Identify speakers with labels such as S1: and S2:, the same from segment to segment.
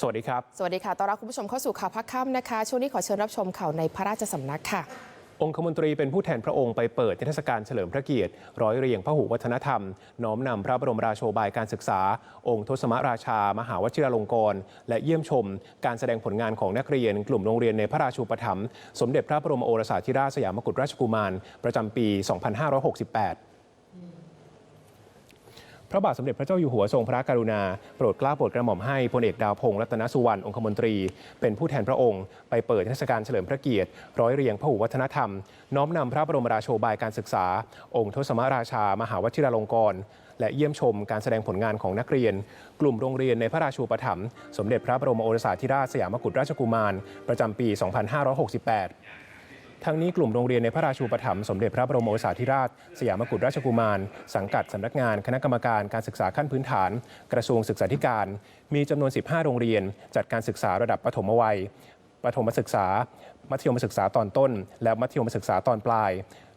S1: สวัสดีครับ
S2: สวัสดีค่ะ ต้อนรับคุณผู้ชมเข้าสู่ข่าวพักค่ำนะคะ ช่วงนี้ขอเชิญรับชมข่าวในพระราชสำนักค่ะ
S1: องคมนตรีเป็นผู้แทนพระองค์ไปเปิดนิทรรศการเฉลิมพระเกียรติ ร้อยเรียงพหุวัฒนธรรม น้อมนำพระบรมราโชบายการศึกษา องค์ทศมราชา มหาวชิราลงกรณ์และเยี่ยมชม การแสดงผลงานของนักเรียน กลุ่มโรงเรียนในพระราชูปถัมภ์สมเด็จพระบรมโอรสาธิราชสยามกุฎราชกุมาร ประจำปี 2568 พระบาทสมเด็จพระเจ้าอยู่หัวทรงพระกรุณา โปรดเกล้าโปรดกระหม่อมให้พลเอกดาวพงษ์รัตนสุวรรณองคมนตรี เป็นผู้แทนพระองค์ ไปเปิดเทศกาลเฉลิมพระเกียรติ ร้อยเรียงพระหุวัฒนธรรม น้อมนำพระบรมราโชบายการศึกษา องค์ทศมราชามหาวชิราลงกรณ์และเยี่ยมชมการแสดงผลงานของนักเรียน กลุ่มโรงเรียนในพระราชูปถัมภ์สมเด็จพระบรมโอรสาธิราชสยามกุฎราชกุมาร ประจำปี 2568 ทั้งนี้กลุ่มโรงเรียนในพระราชูปถัมภ์สมเด็จพระบรมโอรสาธิราช สยามกุฎราชกุมาร สังกัดสำนักงานคณะกรรมการการศึกษาขั้นพื้นฐาน กระทรวงศึกษาธิการ มีจำนวน 15 โรงเรียน จัดการศึกษาระดับประถมวัยประถมศึกษา มัธยมศึกษาตอนต้น และมัธยมศึกษาตอนปลาย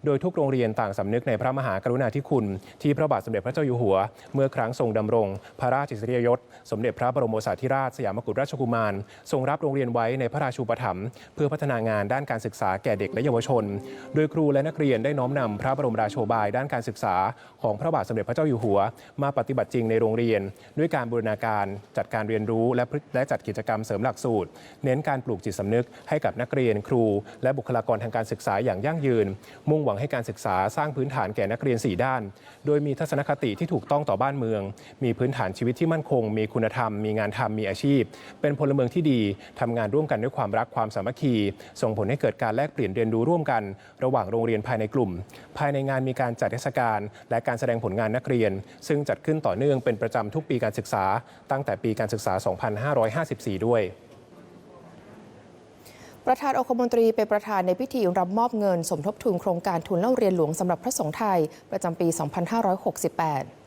S1: โดยทุกโรงเรียนต่างสำนึกในพระมหากรุณาธิคุณ ที่พระบาทสมเด็จพระเจ้าอยู่หัว เมื่อครั้งทรงดำรง พระราชอิสริยยศ สมเด็จพระบรมโอรสาธิราชสยามกุฎราชกุมาร ทรงรับโรงเรียนไว้ในพระราชูปถัมภ์เพื่อพัฒนางานด้านการศึกษาแก่เด็กและเยาวชน โดยครูและนักเรียนได้น้อมนำพระบรมราโชบายด้านการศึกษา ของพระบาทสมเด็จพระเจ้าอยู่หัว มาปฏิบัติจริงในโรงเรียน ด้วยการบูรณาการจัดการเรียนรู้และและจัดกิจกรรมเสริมหลักสูตร เน้นการปลูกจิตสำนึกให้กับนักเรียนครู และบุคลากรทางการศึกษาอย่างยั่งยืน มุ่งหวังให้การศึกษาสร้างพื้นฐานแก่นักเรียน 4 ด้าน โดยมีทัศนคติที่ถูกต้องต่อบ้านเมือง มีพื้นฐานชีวิตที่มั่นคง มีคุณธรรม มีงานทำมีอาชีพ เป็นพลเมืองที่ดีทำงานร่วมกันด้วยความรักความสามัคคี ส่งผลให้เกิดการแลกเปลี่ยนเรียนรู้ร่วมกัน ระหว่างโรงเรียนภายในกลุ่ม ภายในงานมีการจัดเทศกาลและการแสดงผลงานนักเรียน ซึ่งจัดขึ้นต่อเนื่องเป็นประจำทุกปีการศึกษา ตั้งแต่ปีการศึกษา 2554 ด้วย
S2: ประธานองคมนตรีเป็นประธานในพิธีรับมอบเงิน สมทบทุนโครงการทุนเล่าเรียนหลวงสำหรับพระสงฆ์ไทย ประจำปี 2568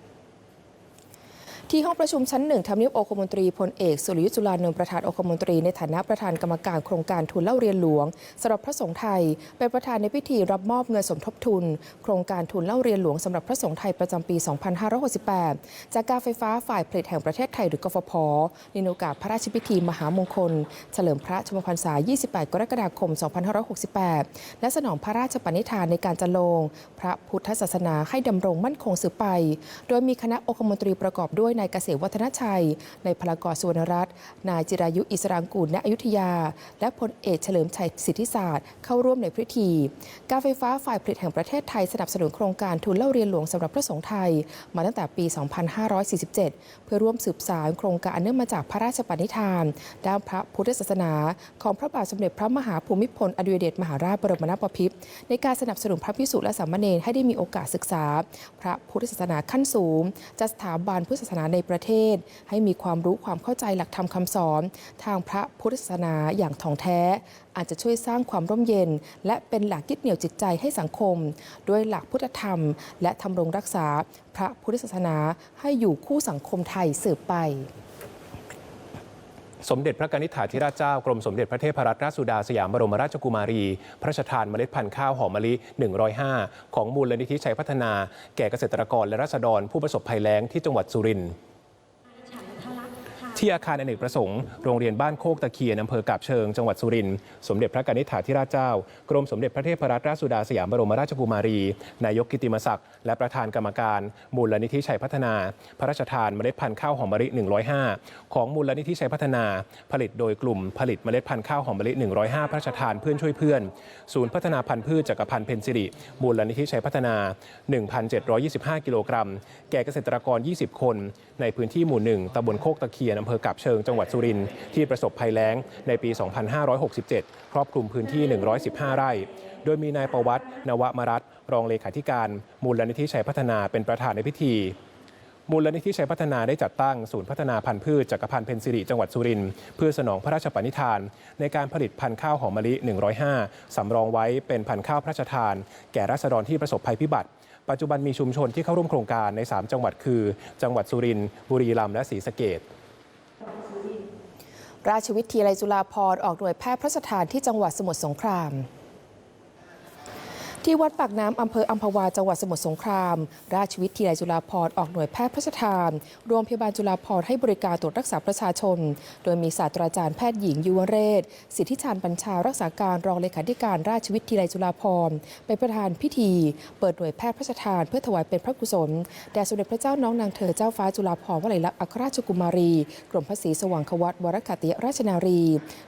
S2: ที่ห้องประชุมชั้นหนึ่งทำเนียบองคมนตรีพลเอกสุริยุทธ์จุลานนท์ประธานองคมนตรีในฐานะประธานกรรมการโครงการทุนเล่าเรียนหลวงสำหรับพระสงฆ์ไทย เป็นประธานในพิธีรับมอบเงินสมทบทุน โครงการทุนเล่าเรียนหลวงสำหรับพระสงฆ์ไทยประจำปี 2568 จากการไฟฟ้าฝ่ายผลิตแห่งประเทศไทยหรือกฟผในโอกาสพระราชพิธีมหามงคล เฉลิมพระชมพรรษา 28 กรกฎาคม 2568 และสนองพระราชปณิธานในการจันลง พระพุทธศาสนาให้ดำรงมั่นคงสืบไป โดยมีคณะองคมนตรีประกอบด้วยนายเกษมวัฒนชัยนายพลากรสุวรรณรัตน์นายจิรายุอิสรางกูลณอยุธยา และพลเอกเฉลิมชัยสิทธิศาสตร์เข้าร่วมในพิธี การไฟฟ้าฝ่ายผลิตแห่งประเทศไทยสนับสนุนโครงการทุนเล่าเรียนหลวงสำหรับพระสงฆ์ไทย มาตั้งแต่ปี 2547 เพื่อร่วมสืบสานโครงการอันเนื่องมาจากพระราชปณิธาน ด้านพระพุทธศาสนา ของพระบาทสมเด็จพระมหาภูมิพลอดุลยเดชมหาราชบรมนาถบพิตรในการสนับสนุนพระพิสุและสามเณรให้ได้มีโอกาสศึกษา พระพุทธศาสนาขั้นสูงจัดสถาบันพุทธศาสนาในประเทศ ให้มีความรู้ความเข้าใจหลักธรรมคำสอน ทางพระพุทธศาสนาอย่างถ่องแท้ อาจจะช่วยสร้างความร่มเย็น และเป็นหลักยึดเหนี่ยวจิตใจให้สังคม ด้วยหลักพุทธธรรม และทำรงรักษาพระพุทธศาสนาให้อยู่คู่สังคมไทยสืบไป
S1: สมเด็จพระกนิษฐาธิราชเจ้ากรมสมเด็จพระเทพรัตนราชสุดาสยามบรมราชกุมารี พระราชทานเมล็ดพันธุ์ข้าวหอมมะลิ 105 ของมูลนิธิชัยพัฒนา แก่เกษตรกรและราษฎรผู้ประสบภัยแล้งที่จังหวัดสุรินทร์ ที่อาคารอเนกประสงค์ โรงเรียนบ้านโคกตะเคียนอำเภอกาบเชิง จังหวัดสุรินทร์ สมเด็จพระกนิษฐาธิราชเจ้า กรมสมเด็จพระเทพรัตนราชสุดาสยามบรมราชกุมารี นายกกิติมศักดิ์ และประธานกรรมการ มูลนิธิชัยพัฒนา พระราชทานเมล็ดพันธุ์ข้าวหอมมะลิ 105 ของมูลนิธิชัยพัฒนา ผลิตโดยกลุ่มผลิตเมล็ดพันธุ์ข้าวหอมมะลิ 105 พระราชทานเพื่อนช่วยเพื่อน ศูนย์พัฒนาพันธุ์พืชจักรพันธ์เพนซิริมูลนิธิชัยพัฒนา 1,725 กิโลกรัม แก่เกษตรกร 20 คน ในพื้นที่หมู่หนึ่งตำบลโคกตะเคียนอำเภอกาบเชิงจังหวัดสุรินทร์ที่ประสบภัยแล้งในปี 2567 ครอบคลุมพื้นที่ 115 ไร่ โดยมีนายประวัติ นวมรัตน์รองเลขาธิการ มูลนิธิชัยพัฒนาเป็นประธานในพิธีมูลนิธิชัยพัฒนาได้จัดตั้งศูนย์พัฒนาพันธุ์พืชจักรพันธ์เพนซิริจังหวัดสุรินทร์เพื่อสนองพระราชปณิธาน ในการผลิตพันธุ์ข้าวหอมมะลิ 105 สำรองไว้เป็นพันธุ์ข้าวพระราชทาน แก่ราษฎรที่ประสบภัยพิบัติ ปัจจุบันมีชุมชนที่เข้าร่วมโครงการใน 3 จังหวัดคือ จังหวัดสุรินทร์บุรีรัมย์และศรีสะเกษ
S2: ราชวิทยาลัยจุฬาภรณ์ออกหน่วยแพทย์พระสถานที่จังหวัดสมุทรสงคราม ที่วัดปากน้ำอำเภออัมพวาจังหวัดสมุทรสงคราม ราชวิทยาลัยจุฬาภรณ์ออกหน่วยแพทย์พระราชทานโรงพยาบาลจุฬาภรณ์ให้บริการตรวจรักษาประชาชน โดยมีศาสตราจารย์แพทย์หญิงยุวเรศ สิทธิชาญบัญชารักษาการรองเลขาธิการราชวิทยาลัยจุฬาภรณ์เป็นประธานพิธี เปิดหน่วยแพทย์พระราชทานเพื่อถวายเป็นพระกุศลแด่สมเด็จพระเจ้าน้องนางเธอเจ้าฟ้าจุฬาภรณ์วลัยลักษณ์อัครราชกุมารีกรมพระศรีสว่างควัตวรคติยราชนารี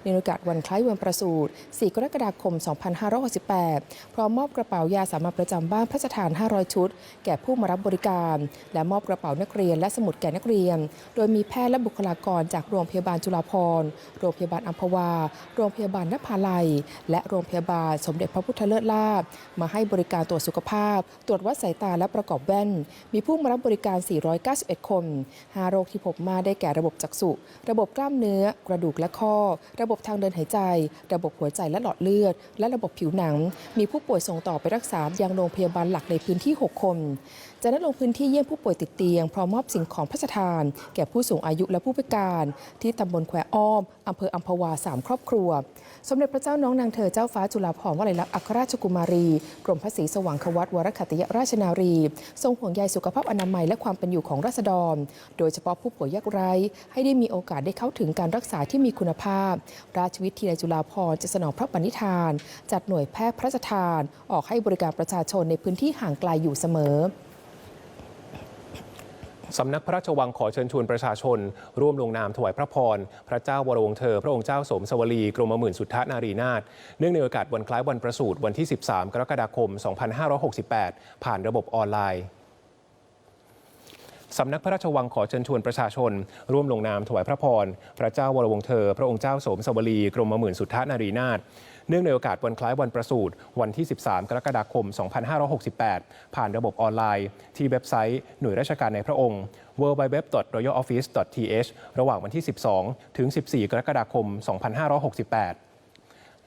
S2: ในโอกาสวันคล้ายวันประสูติ 4 กรกฎาคม 2568 พร้อมมอบกระเป๋ายาสามัญประจำบ้านพระราชทาน 500 ชุด แก่ผู้มารับบริการ และมอบกระเป๋านักเรียนและสมุดแก่นักเรียน โดยมีแพทย์และบุคลากรจากโรงพยาบาลจุฬาภรณ์ โรงพยาบาลอัมพวา โรงพยาบาลนภาลัย และโรงพยาบาลสมเด็จพระพุทธเลิศลามาให้บริการตรวจสุขภาพ ตรวจวัดสายตาและประกอบแว่น มีผู้มารับบริการ 491 คน5โรคที่พบมาได้แก่ระบบจักษุ ระบบกล้ามเนื้อ กระดูกและข้อ ระบบทางเดินหายใจ ระบบหัวใจและหลอดเลือด และระบบผิวหนัง มีผู้ป่วยส่งต่อไปรักษายังโรงพยาบาลหลักในพื้นที่ 6 คน จากนั้นลงพื้นที่เยี่ยมผู้ป่วยติดเตียง พร้อมมอบสิ่งของพระราชทาน แก่ผู้สูงอายุและผู้พิการ ที่ตำบลแควอ้อมอำเภออัมพวาสามครอบครัว สมเด็จพระเจ้าน้องนางเธอเจ้าฟ้าจุฬาภรณ์วลัยลักษณ์อัครราชกุมารี กรมพระศรีสว่างควัตวรคติยราชนารี ทรงห่วงใยสุขภาพอนามัยและความเป็นอยู่ของราษฎร โดยเฉพาะผู้ป่วยยากไร้ให้ได้มีโอกาสได้เข้าถึงการรักษาที่มีคุณภาพ ราชวิทยาลัยจุฬาภรณ์จะสนองพระปณิธาน จัดหน่วยแพทย์พระราชทาน ออกให้บริการประชาชนในพื้นที่ห่างไกลอยู่เสมอ
S1: สำนักพระราชวังขอเชิญชวนประชาชน ร่วมลงนามถวายพระพร พระเจ้าวรวงเธอ พระองค์เจ้าสมสวลี กรมหมื่นสุทธนารีนาถเนื่องในโอกาสวันคล้ายวันประสูติวันที่ 13 กรกฎาคม 2568 ผ่านระบบออนไลน์ สำนักพระราชวังขอเชิญชวนประชาชน ร่วมลงนามถวายพระพร พระเจ้าวรวงเธอ พระองค์เจ้าสมสวลี กรมหมื่นสุทธนารีนาถเนื่องในโอกาสวันคล้ายวันประสูติวันที่ 13 กรกฎาคม 2568 ผ่านระบบออนไลน์ ที่เว็บไซต์หน่วยราชการในพระองค์ www.royaloffice.th ระหว่างวันที่ 12 ถึง 14 กรกฎาคม 2568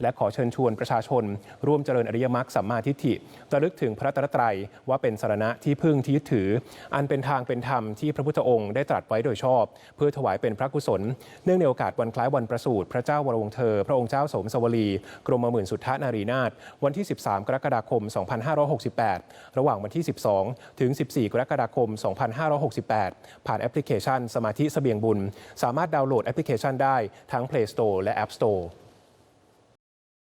S1: และขอเชิญชวนประชาชน ร่วมเจริญอริยมรรคสัมมาทิฏฐิระลึกถึงพระตรัตรัยว่าเป็นสารณะที่พึ่งที่ยึดถือ อันเป็นทางเป็นธรรมที่พระพุทธองค์ได้ตรัสไว้โดยชอบ เพื่อถวายเป็นพระกุศล เนื่องในโอกาสวันคล้ายวันประสูติพระเจ้าวรวงเธอ พระองค์เจ้าสมสวลีกรมหมื่นสุทธนารีนาถวันที่ 13 กรกฎาคม 2568 ระหว่างวันที่ 12 ถึง 14 กรกฎาคม 2568 ผ่านแอปพลิเคชัน สมาธิเสบียงบุญ สามารถดาวน์โหลดแอปพลิเคชันได้ทั้ง Play Store และ App Store